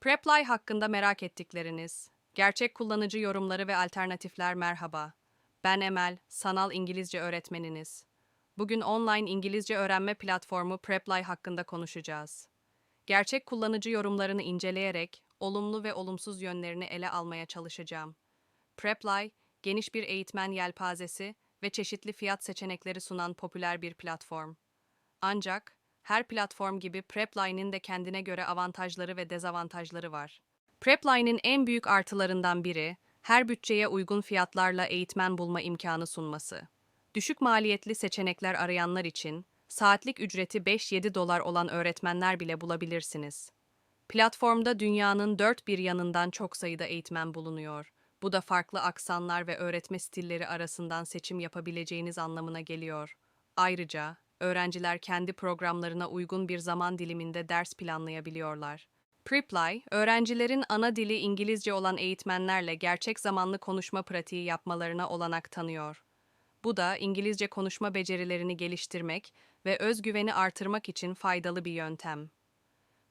Preply hakkında merak ettikleriniz, gerçek kullanıcı yorumları ve alternatifler merhaba. Ben Emel, sanal İngilizce öğretmeniniz. Bugün online İngilizce öğrenme platformu Preply hakkında konuşacağız. Gerçek kullanıcı yorumlarını inceleyerek olumlu ve olumsuz yönlerini ele almaya çalışacağım. Preply, geniş bir eğitmen yelpazesi ve çeşitli fiyat seçenekleri sunan popüler bir platform. Ancak her platform gibi Preply'nin de kendine göre avantajları ve dezavantajları var. Preply'nin en büyük artılarından biri, her bütçeye uygun fiyatlarla eğitmen bulma imkanı sunması. Düşük maliyetli seçenekler arayanlar için, saatlik ücreti 5-7 dolar olan öğretmenler bile bulabilirsiniz. Platformda dünyanın dört bir yanından çok sayıda eğitmen bulunuyor. Bu da farklı aksanlar ve öğretme stilleri arasından seçim yapabileceğiniz anlamına geliyor. Ayrıca, öğrenciler kendi programlarına uygun bir zaman diliminde ders planlayabiliyorlar. Preply, öğrencilerin ana dili İngilizce olan eğitmenlerle gerçek zamanlı konuşma pratiği yapmalarına olanak tanıyor. Bu da İngilizce konuşma becerilerini geliştirmek ve özgüveni artırmak için faydalı bir yöntem.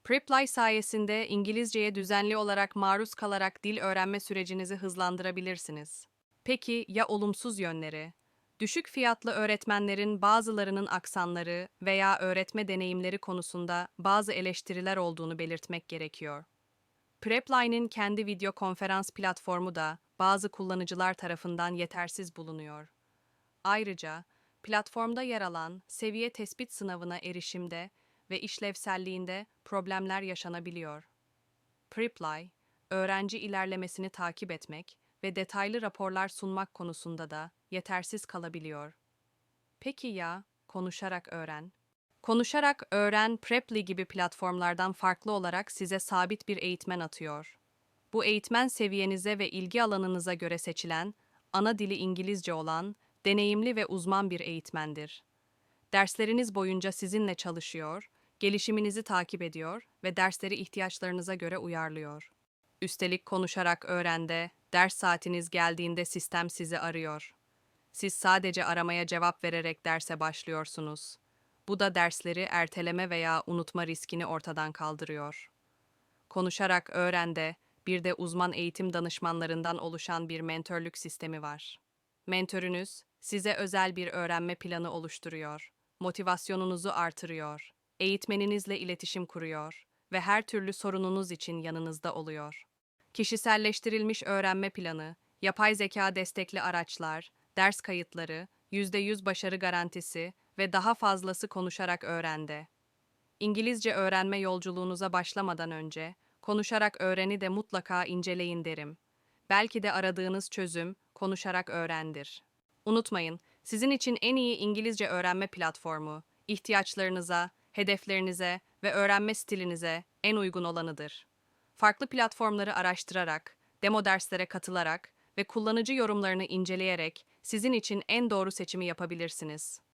Preply sayesinde İngilizceye düzenli olarak maruz kalarak dil öğrenme sürecinizi hızlandırabilirsiniz. Peki ya olumsuz yönleri? Düşük fiyatlı öğretmenlerin bazılarının aksanları veya öğretme deneyimleri konusunda bazı eleştiriler olduğunu belirtmek gerekiyor. Preply'nin kendi video konferans platformu da bazı kullanıcılar tarafından yetersiz bulunuyor. Ayrıca platformda yer alan seviye tespit sınavına erişimde ve işlevselliğinde problemler yaşanabiliyor. Preply, öğrenci ilerlemesini takip etmek ve detaylı raporlar sunmak konusunda da yetersiz kalabiliyor. Peki ya konuşarak öğren? Konuşarak öğren Preply gibi platformlardan farklı olarak size sabit bir eğitmen atıyor. Bu eğitmen seviyenize ve ilgi alanınıza göre seçilen, ana dili İngilizce olan, deneyimli ve uzman bir eğitmendir. Dersleriniz boyunca sizinle çalışıyor, gelişiminizi takip ediyor ve dersleri ihtiyaçlarınıza göre uyarlıyor. Üstelik konuşarak öğrende, ders saatiniz geldiğinde sistem sizi arıyor. Siz sadece aramaya cevap vererek derse başlıyorsunuz. Bu da dersleri erteleme veya unutma riskini ortadan kaldırıyor. Konuşarak öğrende, bir de uzman eğitim danışmanlarından oluşan bir mentörlük sistemi var. Mentörünüz size özel bir öğrenme planı oluşturuyor, motivasyonunuzu artırıyor, eğitmeninizle iletişim kuruyor ve her türlü sorununuz için yanınızda oluyor. Kişiselleştirilmiş öğrenme planı, yapay zeka destekli araçlar, ders kayıtları, %100 başarı garantisi ve daha fazlası konuşarak öğrende. İngilizce öğrenme yolculuğunuza başlamadan önce, konuşarak öğreni de mutlaka inceleyin derim. Belki de aradığınız çözüm konuşarak öğrendir. Unutmayın, sizin için en iyi İngilizce öğrenme platformu, ihtiyaçlarınıza, hedeflerinize ve öğrenme stilinize en uygun olanıdır. Farklı platformları araştırarak, demo derslere katılarak ve kullanıcı yorumlarını inceleyerek sizin için en doğru seçimi yapabilirsiniz.